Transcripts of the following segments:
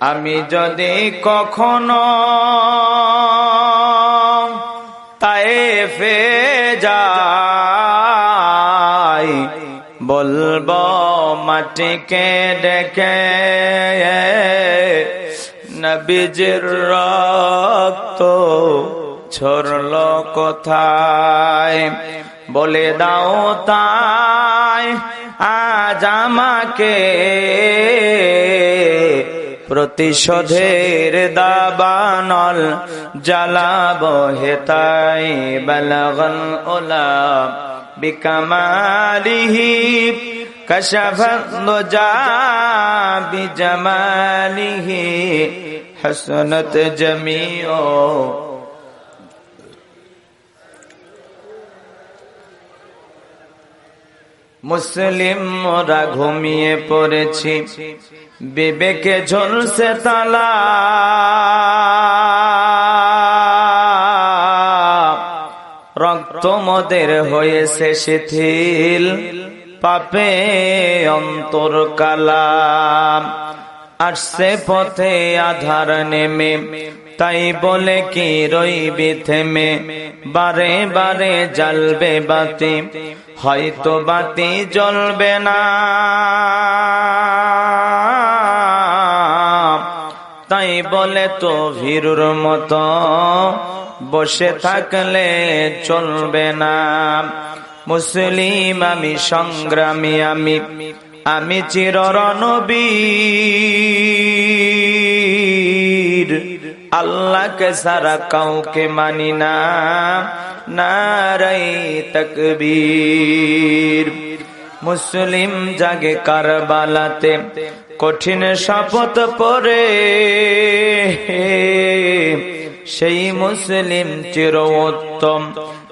আমি যদি কখনো তাই ফে যাই, বলব মাটিকে ডেকে নবীজির রক্ত ছড়ল কোথায়? বলে দাও তাই, আজ আমাকে প্রতিশোধের দাবানল জালাব হেতাই বলগল ওলা বিকমালিহি কশফ যা বিজমালিহি হসনত জমিও মুসলিম মোরা ঘুমিয়ে পড়েছি। বিবেকে ঝলসে তালা। রক্ত মদের হয়েছে শিথিল, পাপে অন্তর কালাম। আসছে পথে আধার নেমে, তাই বলে কি রইবি থেমে? বারে বারে জ্বলবে বাতি। হয়তো বাতি জ্বলবে না। তাই বলে তো ভীরুর মতো বসে থাকলে চলবে না। মুসলিম আমি সংগ্রামী, আমি আমি চিররণবীর। আল্লাহকে সারা কাউকে মানি না। নারাই তকবীর মুসলিম জাগে কারবালাতে কঠিন শপথ পরে সেই মুসলিম চির উত্তম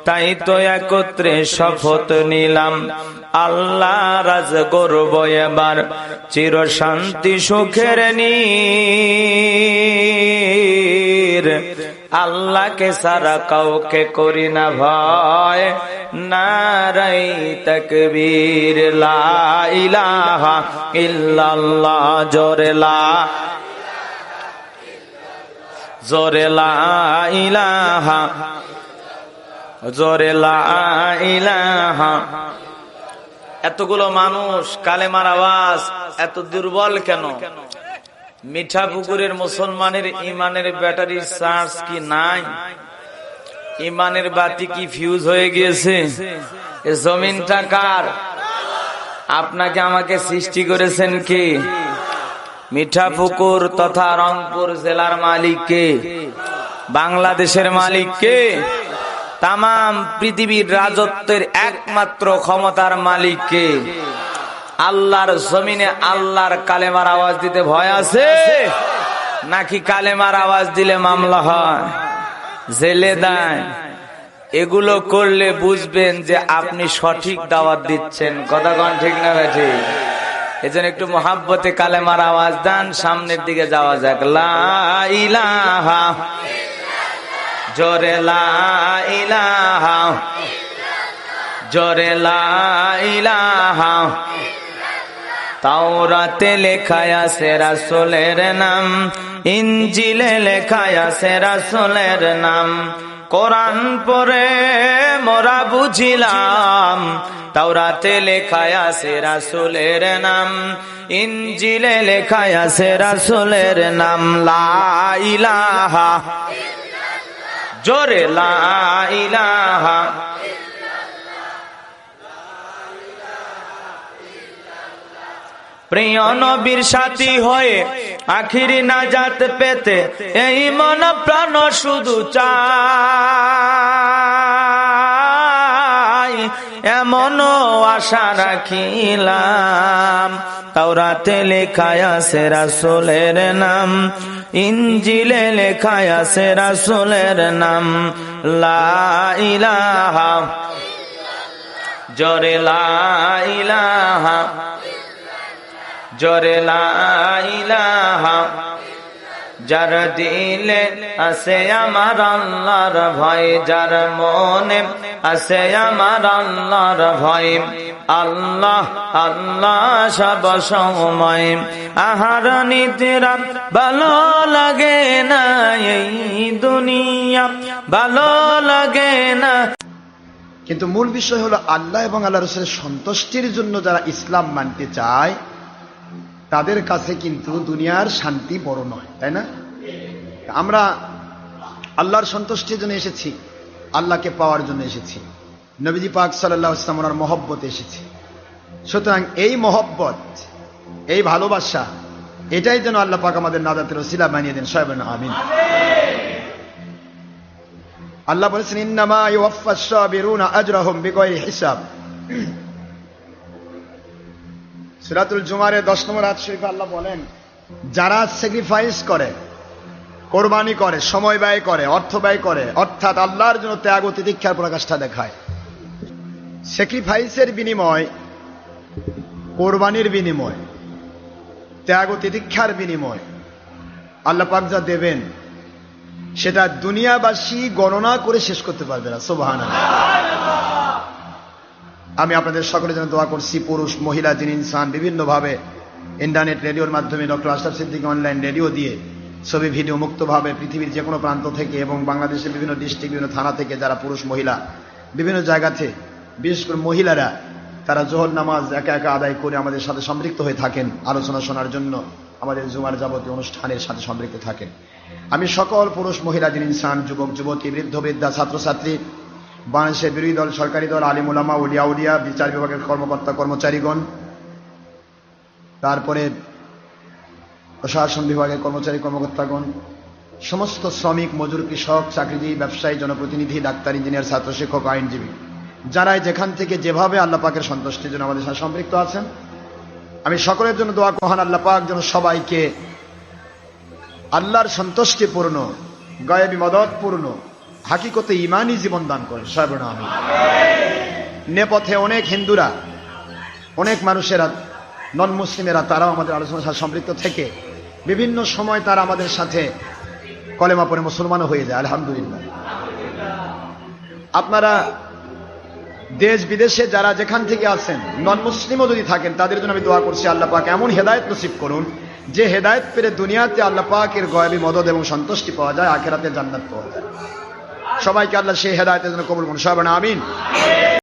তাই তো একত্রে শপথ নিলাম। আল্লাহ রাজ গর্ব এবার, চির শান্তি সুখের নীর। আল্লাহকে সারা কাউকে করি না ভয়। নারাই তকবীর, লা ইলাহা ইল্লাল্লাহ, জোরে লা জোরে লা ইলাহা, জোরে এতগুলো মানুষ কালেমার আওয়াজ এত দুর্বল কেন? মিঠা পুকুরের মুসলমানের ইমানের ব্যাটারি চার্জ কি নাই? ইমানের বাতি কি ফিউজ হয়ে গিয়েছে? জমিনটা কার? আপনাকে আমাকে সৃষ্টি করেছেন কে? মিঠা পুকুর তথা রংপুর জেলার মালিক কে? বাংলাদেশের মালিক কে? তাম পৃথিবীর রাজত্বের একমাত্র ক্ষমতার মালিককে আল্লাহর জমিনে আল্লাহর কালেমার আওয়াজ দিতে ভয় আছে? নাকি কালেমার আওয়াজ দিলে মামলা হয়? জেলে দেয়। এগুলো করলে বুঝবেন যে আপনি সঠিক দাওয়াত দিচ্ছেন। কথা কন ঠিক না বেঠি এজন্য একটু মহাব্বতে কালেমার আওয়াজ দেন, সামনের দিকে যাওয়া যাক। লাইলাহা জোরে লাইলাহা জোরে লাইলাহা তাওরাতে লেখায় আছে রাসূলের নাম, ইনজিলে লেখায় আছে রাসূলের নাম। কোরআন পরে মোরা বুঝিলাম, তাওরাতে লেখায় আছে রাসূলের নাম, ইনজিলে লেখায় আছে রাসূলের নাম। লা ইলাহা জোরে লা প্রিয় নবীর সাথী হয়ে আখিরি নাজাত পেতে এই মন প্রাণ শুধু চাই। এমন আশা রাখিলাম। তাওরাতে লেখায় আছে রাসূলের নাম। ইনজিলে লেখায় আছে রাসূলের নাম। লা ইলাহা, জরে লা ইলাহা। জরে যার দিলে আছে আমার আল্লাহর ভয়, যার মনে আছে আমার আল্লাহর ভয়। আল্লাহ আল্লাহ সব সময়। আহার নিদ্রা ভালো লাগে না এই দুনিয়া, ভালো লাগে না। কিন্তু মূল বিষয় হলো আল্লাহ এবং আল্লাহ রসুলের সন্তুষ্টির জন্য যারা ইসলাম মানতে চায় তাদের কাছে কিন্তু দুনিয়ার শান্তি বড় নয়, তাই না? আমরা আল্লাহর সন্তুষ্টির জন্য এসেছি, আল্লাহকে পাওয়ার জন্য এসেছি। নবীজি পাক সাল্লাহ ইসলাম ওনার মহব্বতে এসেছি। সুতরাং এই মহব্বত, এই ভালোবাসা, এটাই যেন আল্লাহ পাক আমাদের নাদাতের ওসিলা বানিয়ে দেন। সবাই আমিন। আল্লাহ বলেছেন, ইন্নামা ইউওয়াফফাস সাবিরুনা আজরাহুম বিগয়রি হিসাব। সূরাতুল জুমারে 10 নম্বর আয়াত শরীফে আল্লাহ বলেন, যারা স্যাক্রিফাইস করে, কোরবানি করে, সময় ব্যয় করে, অর্থ ব্যয় করে, অর্থাৎ আল্লাহর জন্য ত্যাগ ও তিতিক্ষার প্রকাশটা দেখায় স্যাক্রিফাইসের বিনিময়, কোরবানির বিনিময়, ত্যাগ ও তিতিক্ষার বিনিময়, আল্লাহ পাক যা দেবেন, সেটা দুনিয়াবাসী গণনা করে শেষ করতে পারবে না সোবাহান আমি আপনাদের সকলের জন্য দোয়া করছি, পুরুষ, মহিলা, যিনি ইনসান, বিভিন্নভাবে ইন্টারনেট রেডিওর মাধ্যমে doctor Ashraf Siddique online radio দিয়ে ছবি, ভিডিও মুক্তভাবে পৃথিবীর যে কোনো প্রান্ত থেকে এবং বাংলাদেশের বিভিন্ন ডিস্ট্রিক্ট বিভিন্ন থানা থেকে যারা পুরুষ, মহিলা, বিভিন্ন জায়গাতে, বিশেষ করে মহিলারা, তারা জোহর নামাজ একা একা আদায় করে আমাদের সাথে সম্পৃক্ত হয়ে থাকেন। আলোচনা শোনার জন্য আমাদের জুমার যাবতীয় অনুষ্ঠানের সাথে সম্পৃক্ত থাকেন। আমি সকল পুরুষ, মহিলা, যিনি ইনসান, যুবক, যুবতী, বৃদ্ধ, বৃদ্ধা, ছাত্রছাত্রী বাংলাদেশের বিরোধী দল, সরকারি দল আলিমুলামা উলিয়া উলিয়া, বিচার বিভাগের কর্মকর্তা, কর্মচারীগণ, তারপরে প্রশাসন বিভাগের কর্মচারী, কর্মকর্তাগণ, সমস্ত শ্রমিক, মজুর, কৃষক, চাকরিজীবী, ব্যবসায়ী, জনপ্রতিনিধি, ডাক্তার, ইঞ্জিনিয়ার, ছাত্র, শিক্ষক, আইনজীবী যারা যেখান থেকে যেভাবে আল্লাহ পাকের সন্তুষ্টির জন্য আমাদের সাথে সম্পৃক্ত আছেন, আমি সকলের জন্য দোয়া কহান আল্লাহ পাক যেন সবাইকে আল্লাহর সন্তুষ্টিপূর্ণ গায়েবী মদতপূর্ণ হাকিকতে ইমানই জীবন দান করেন সর্বনা আমি নেপথে অনেক হিন্দুরা, অনেক মানুষেরা নন মুসলিমেরা তারাও আমাদের আলোচনার সাথে সম্পৃক্ত থেকে বিভিন্ন সময় তারা আমাদের সাথে কলেমা পরে মুসলমানও হয়ে যায়, আলহামদুলিল্লাহ। আপনারা দেশ বিদেশে যারা যেখান থেকে আছেন নন মুসলিমও যদি থাকেন, তাদের জন্য আমি দোয়া করছি, আল্লাহ পাক এমন হেদায়ত নসিব করুন, যে হেদায়ত পেরে দুনিয়াতে আল্লাহ পাকের গয়াবি মদত এবং সন্তুষ্টি পাওয়া যায়, আখেরাতে জান্নাত পাওয়া যায়। সবাইকে আল্লাহ সেই হেদায়তের জন্য কবুল করুন। সবাই আমিন।